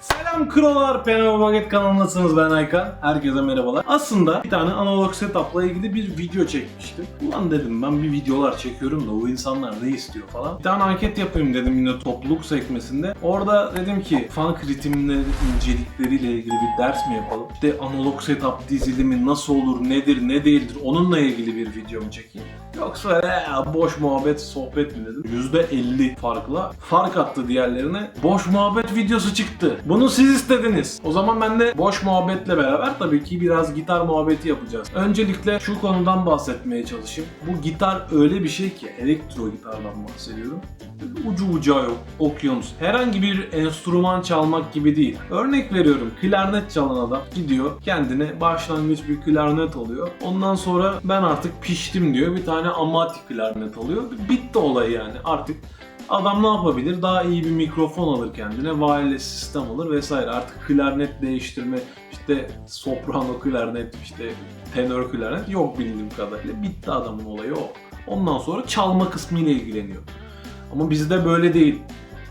Selam krolar, Penama Baget kanalındasınız ben Aykan. Herkese merhabalar. Aslında bir tane analog setup'la ilgili bir video çekmiştim. Ulan dedim ben bir videolar çekiyorum da o insanlar ne istiyor falan. Bir tane anket yapayım dedim yine topluluk sekmesinde. Orada dedim ki funk ritimleri incelikleriyle ilgili bir ders mi yapalım? İşte analog setup dizilimi nasıl olur, nedir, ne değildir onunla ilgili bir video mu çekeyim? Yoksa öyle boş muhabbet, sohbet mi dedim. %50 farkla fark attı diğerlerine. Boş muhabbet videosu çıktı. Bunu siz istediniz. O zaman ben de boş muhabbetle beraber tabii ki biraz gitar muhabbeti yapacağız. Öncelikle şu konudan bahsetmeye çalışayım. Bu gitar öyle bir şey ki elektro gitardan bahsediyorum. Ucu bucağı yok, okyanus. Herhangi bir enstrüman çalmak gibi değil. Örnek veriyorum, klarnet çalan adam gidiyor kendine başlangıç bir klarnet alıyor. Ondan sonra ben artık piştim diyor. Bir tane amati klarnet alıyor. Bitti olay yani. Artık Adam ne yapabilir? Daha iyi bir mikrofon alır kendine, wireless sistem alır vesaire. Artık klarnet değiştirme, işte soprano klarnet, işte tenör klarnet yok bildiğim kadarıyla. Bitti adamın olayı o. Ondan sonra çalma kısmıyla ilgileniyor. Ama bizde böyle değil.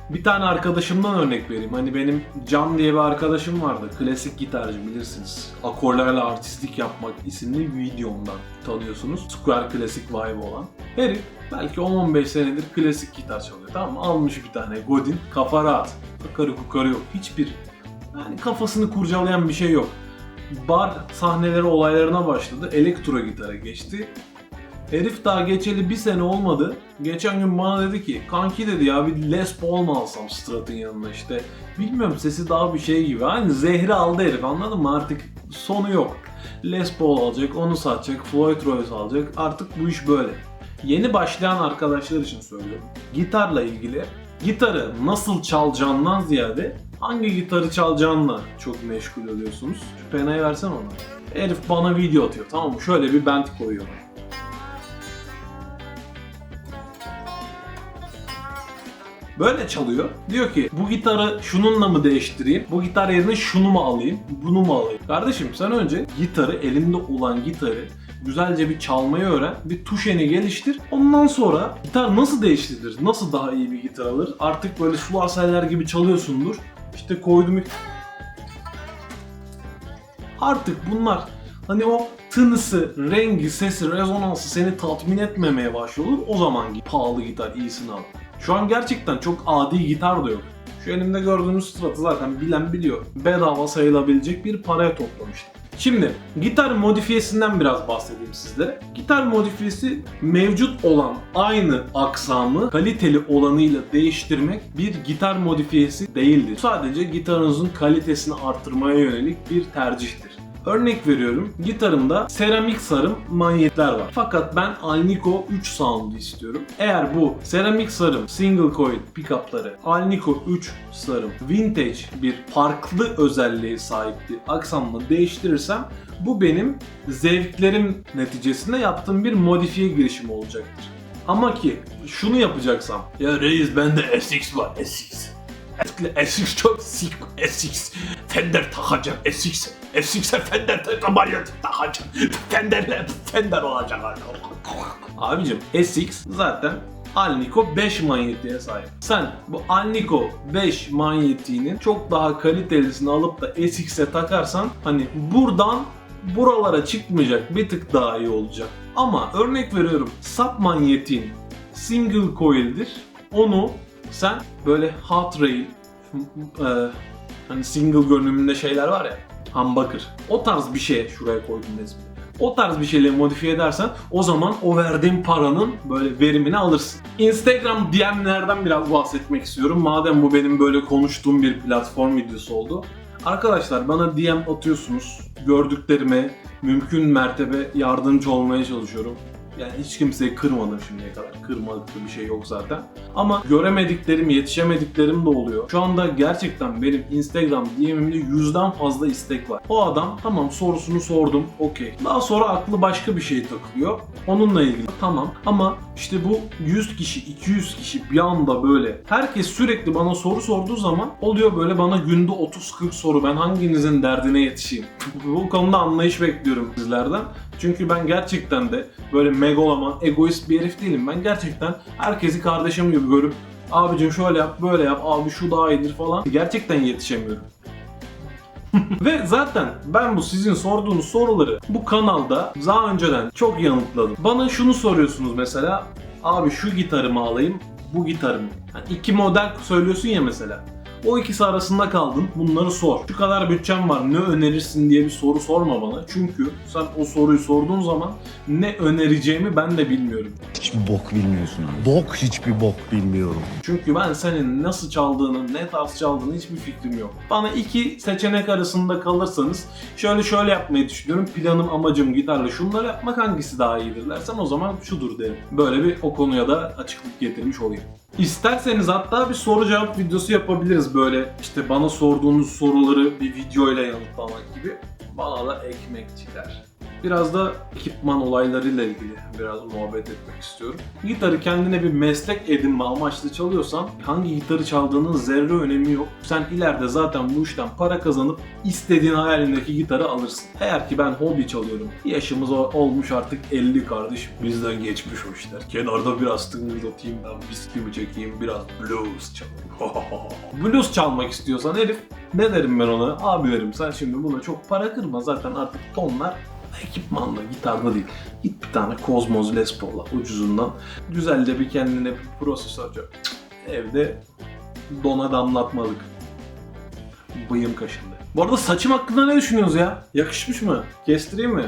Bir tane arkadaşımdan örnek vereyim. Hani benim Can diye bir arkadaşım vardı. Klasik gitarcı bilirsiniz. Akorlarla artistlik yapmak isimli videomdan tanıyorsunuz. Square Classic vibe olan. Herif belki 10-15 senedir klasik gitar çalıyor tamam mı? Almış bir tane Godin. Kafa rahat. Akarı kukarı yok. Hiçbir yani kafasını kurcalayan bir şey yok. Bar sahneleri olaylarına başladı. Elektro gitara geçti. Herif daha geçeli bir sene olmadı. Geçen gün bana dedi ki kanki dedi ya bir Les Paul mu alsam Strat'ın yanına işte. Bilmiyorum sesi daha bir şey gibi. Aynı zehri aldı herif anladın mı artık sonu yok. Les Paul alacak, onu satacak, Floyd Rose alacak. Artık bu iş böyle. Yeni başlayan arkadaşlar için söylüyorum. Gitarla ilgili gitarı nasıl çalacağından ziyade hangi gitarı çalacağınla çok meşgul oluyorsunuz. Şu penayı versene ona. Herif bana video atıyor tamam mı? Şöyle bir band koyuyor. Böyle çalıyor. Diyor ki bu gitarı şununla mı değiştireyim? Bu gitar yerine şunu mu alayım? Bunu mu alayım? Kardeşim sen önce gitarı, elinde olan gitarı güzelce bir çalmayı öğren. Bir tuş eni geliştir. Ondan sonra gitar nasıl değiştirilir? Nasıl daha iyi bir gitar alır? Artık böyle sular seller gibi çalıyorsundur. İşte koydum Artık bunlar hani o tınısı, rengi, sesi, rezonansı seni tatmin etmemeye başlıyor. O zaman pahalı gitar iyisini al. Şu an gerçekten çok adi gitar da yok. Şu elimde gördüğünüz Strat'ı zaten bilen biliyor. Bedava sayılabilecek bir paraya toplamıştım. Şimdi gitar modifiyesinden biraz bahsedeyim sizlere. Gitar modifiyesi mevcut olan aynı aksamı kaliteli olanıyla değiştirmek bir gitar modifiyesi değildir. Sadece gitarınızın kalitesini artırmaya yönelik bir tercihtir. Örnek veriyorum. Gitarımda seramik sarım manyetler var. Fakat ben Alnico 3 sound'u istiyorum. Eğer bu seramik sarım single coil pickup'ları Alnico 3 sarım vintage bir farklı özelliğe sahip bir aksamla değiştirirsem bu benim zevklerim neticesinde yaptığım bir modifiye girişimi olacaktır. Ama ki şunu yapacaksam ya reis bende SX var SX SX çok sik SX Fender takacağım SX SX'e Fender takacağım takacağım Fender'le Fender olacak Abicim SX zaten Alnico 5 manyetiğe sahip. Sen bu Alnico 5 manyetiğinin çok daha kalitelisini alıp da SX'e takarsan hani buradan buralara çıkmayacak bir tık daha iyi olacak. Ama örnek veriyorum sub manyetiğin single coil'dir. Onu sen böyle hot rail e, hani single görünümünde şeyler var ya humbucker. O tarz bir şeye şuraya koydum resmi. O tarz bir şeyle modifiye edersen o zaman o verdiğin paranın böyle verimini alırsın. Instagram DM'lerden biraz bahsetmek istiyorum. Madem bu benim böyle konuştuğum bir platform videosu oldu. Arkadaşlar bana DM atıyorsunuz. Gördüklerime mümkün mertebe yardımcı olmaya çalışıyorum. Yani hiç kimseyi kırmadım şimdiye kadar. Kırmadık bir şey yok zaten. Ama göremediklerim, yetişemediklerim de oluyor. Şu anda gerçekten benim Instagram DM'imde yüzden fazla istek var. O adam tamam sorusunu sordum, okey. Daha sonra aklı başka bir şey takılıyor. Onunla ilgili tamam ama işte bu 100 kişi, 200 kişi bir anda böyle herkes sürekli bana soru sorduğu zaman oluyor böyle bana günde 30-40 soru. Ben hanginizin derdine yetişeyim? bu konuda anlayış bekliyorum sizlerden. Çünkü ben gerçekten de böyle megaloman, egoist bir herif değilim. Ben gerçekten herkesi kardeşim gibi görüp abicim şöyle yap, böyle yap, abi şu daha iyidir falan. Gerçekten yetişemiyorum. Ve zaten ben bu sizin sorduğunuz soruları bu kanalda daha önceden çok yanıtladım. Bana şunu soruyorsunuz mesela. Abi şu gitarı mı alayım, bu gitarı mı? Yani iki model söylüyorsun ya mesela. O ikisi arasında kaldın. Bunları sor. Şu kadar bütçem var. Ne önerirsin diye bir soru sorma bana. Çünkü sen o soruyu sorduğun zaman ne önereceğimi ben de bilmiyorum. Hiçbir bok bilmiyorsun abi. Bok hiçbir bok bilmiyorum. Çünkü ben senin nasıl çaldığını, ne tarz çaldığını hiçbir fikrim yok. Bana iki seçenek arasında kalırsanız şöyle şöyle yapmayı düşünüyorum. Planım, amacım gitarla şunları yapmak hangisi daha iyidir dersen o zaman şudur derim. Böyle bir o konuya da açıklık getirmiş olayım. İsterseniz hatta bir soru cevap videosu yapabiliriz böyle işte bana sorduğunuz soruları bir videoyla yanıtlamak gibi. Bana da ekmek çıkar. Biraz da ekipman olaylarıyla ilgili biraz muhabbet etmek istiyorum. Gitarı kendine bir meslek edinme amaçlı çalıyorsan hangi gitarı çaldığının zerre önemi yok. Sen ileride zaten bu işten para kazanıp istediğin hayalindeki gitarı alırsın. Eğer ki ben hobi çalıyorum. Yaşımız olmuş artık 50 kardeş. Bizden geçmiş o işler. Kenarda biraz tıngırdatayım ben viskimi çekeyim biraz blues çalayım. blues çalmak istiyorsan herif ne derim ben ona? Abi derim sen şimdi buna çok para kırma zaten artık tonlar ekipmanla, gitarda değil. Git bir tane Cosmos Les Paul'la ucuzundan. Güzelce bir kendine bir prosesör. Cık, Evde dona damlatmalık. Bıyım kaşındı. Bu arada saçım hakkında ne düşünüyorsunuz ya? Yakışmış mı? Kestireyim mi?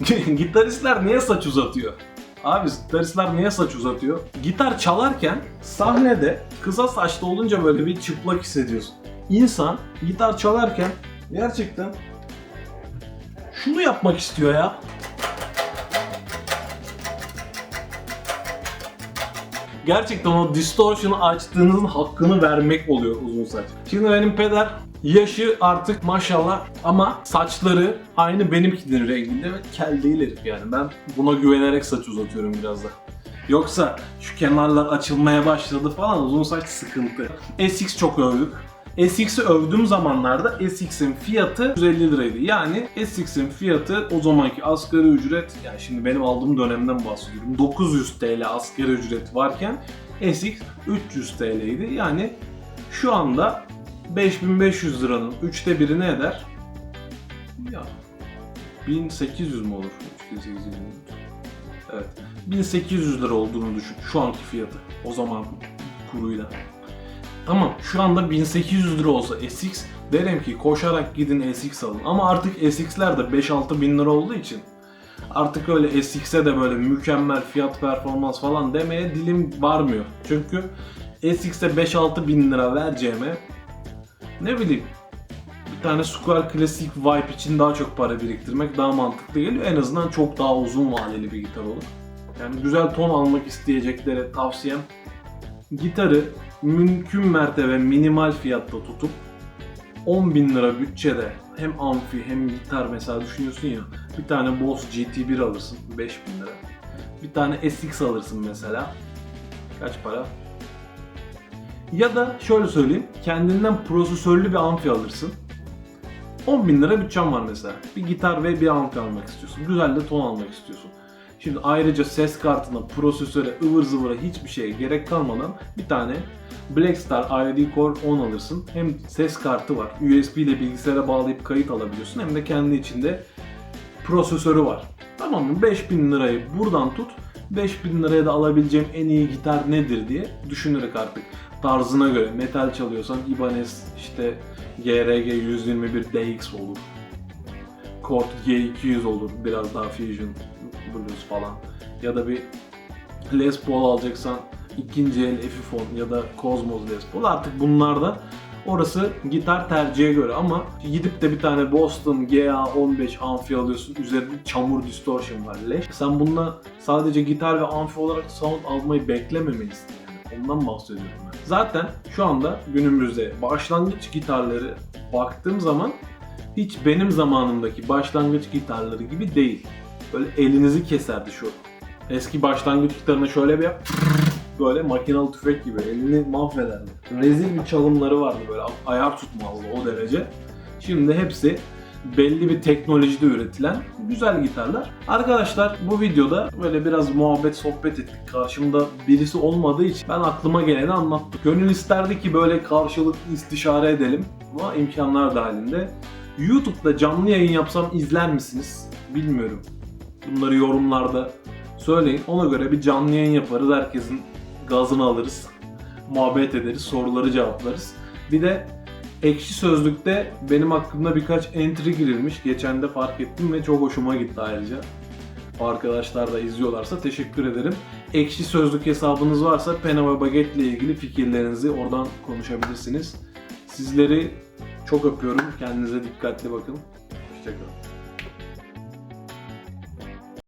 Gitaristler niye saç uzatıyor? Abi gitaristler niye saç uzatıyor? Gitar çalarken sahnede kısa saçlı olunca böyle bir çıplak hissediyorsun. İnsan gitar çalarken gerçekten şunu yapmak istiyor ya. Gerçekten o distortion'ı açtığınızın hakkını vermek oluyor uzun saç. Şimdi benim peder yaşı artık maşallah ama saçları aynı benimkinin renginde ve kel değil herif yani. Ben buna güvenerek saç uzatıyorum biraz da. Yoksa şu kenarlar açılmaya başladı falan uzun saç sıkıntı. SX çok övdük. SX'i övdüğüm zamanlarda SX'in fiyatı 150 liraydı. Yani SX'in fiyatı o zamanki asgari ücret, yani şimdi benim aldığım dönemden bahsediyorum. 900 TL asgari ücret varken SX 300 TL'ydi. Yani şu anda 5500 liranın üçte biri ne eder? Ya 1800 mü olur? 3 kere 800 mi? Evet. 1800 lira olduğunu düşün. Şu anki fiyatı. O zaman kuruyla. Tamam şu anda 1800 lira olsa SX derim ki koşarak gidin SX alın. Ama artık SX'ler de 5-6 bin lira olduğu için artık öyle SX'e de böyle mükemmel fiyat performans falan demeye dilim varmıyor. Çünkü SX'e 5-6 bin lira vereceğime ne bileyim bir tane Square Classic Vibe için daha çok para biriktirmek daha mantıklı geliyor. En azından çok daha uzun vadeli bir gitar olur. Yani güzel ton almak isteyeceklere tavsiyem gitarı mümkün mertebe minimal fiyatta tutup 10 bin lira bütçede hem amfi hem gitar mesela düşünüyorsun ya bir tane Boss GT1 alırsın 5 bin lira. Bir tane SX alırsın mesela. Kaç para? Ya da şöyle söyleyeyim kendinden prosesörlü bir amfi alırsın. 10 bin lira bütçen var mesela. Bir gitar ve bir amfi almak istiyorsun. Güzel de ton almak istiyorsun. Şimdi ayrıca ses kartına, prosesöre, ıvır zıvıra hiçbir şeye gerek kalmadan bir tane Blackstar ID Core 10 alırsın. Hem ses kartı var. USB ile bilgisayara bağlayıp kayıt alabiliyorsun. Hem de kendi içinde prosesörü var. Tamam mı? 5000 lirayı buradan tut. 5000 liraya da alabileceğim en iyi gitar nedir diye düşünerek artık tarzına göre metal çalıyorsan Ibanez işte GRG 121 DX olur. Chord G200 olur biraz daha Fusion Blues falan. Ya da bir Les Paul alacaksan ikinci el Epiphone ya da Cosmos Les Paul artık bunlarda orası gitar tercihe göre ama gidip de bir tane Boston GA15 amfi alıyorsun üzerinde çamur distortion var leş. Sen bununla sadece gitar ve amfi olarak sound almayı beklememelisin yani ondan bahsediyorum ben. Zaten şu anda günümüzde başlangıç gitarları baktığım zaman hiç benim zamanımdaki başlangıç gitarları gibi değil. Böyle elinizi keserdi şu. Eski başlangıç gitarına şöyle bir yap. Böyle makinalı tüfek gibi elini mahvederdi. Rezil bir çalımları vardı böyle ayar tutmazdı o derece. Şimdi hepsi belli bir teknolojide üretilen güzel gitarlar. Arkadaşlar bu videoda böyle biraz muhabbet sohbet ettik. Karşımda birisi olmadığı için ben aklıma geleni anlattım. Gönül isterdi ki böyle karşılıklı istişare edelim ama imkanlar dahilinde. YouTube'da canlı yayın yapsam izler misiniz? Bilmiyorum. Bunları yorumlarda söyleyin. Ona göre bir canlı yayın yaparız. Herkesin gazını alırız. Muhabbet ederiz. Soruları cevaplarız. Bir de Ekşi Sözlük'te benim hakkımda birkaç entry girilmiş. Geçen de fark ettim ve çok hoşuma gitti ayrıca. Arkadaşlar da izliyorlarsa teşekkür ederim. Ekşi Sözlük hesabınız varsa Pena ve Baguette ile ilgili fikirlerinizi oradan konuşabilirsiniz. Sizleri çok öpüyorum. Kendinize dikkatli bakın. Hoşçakalın.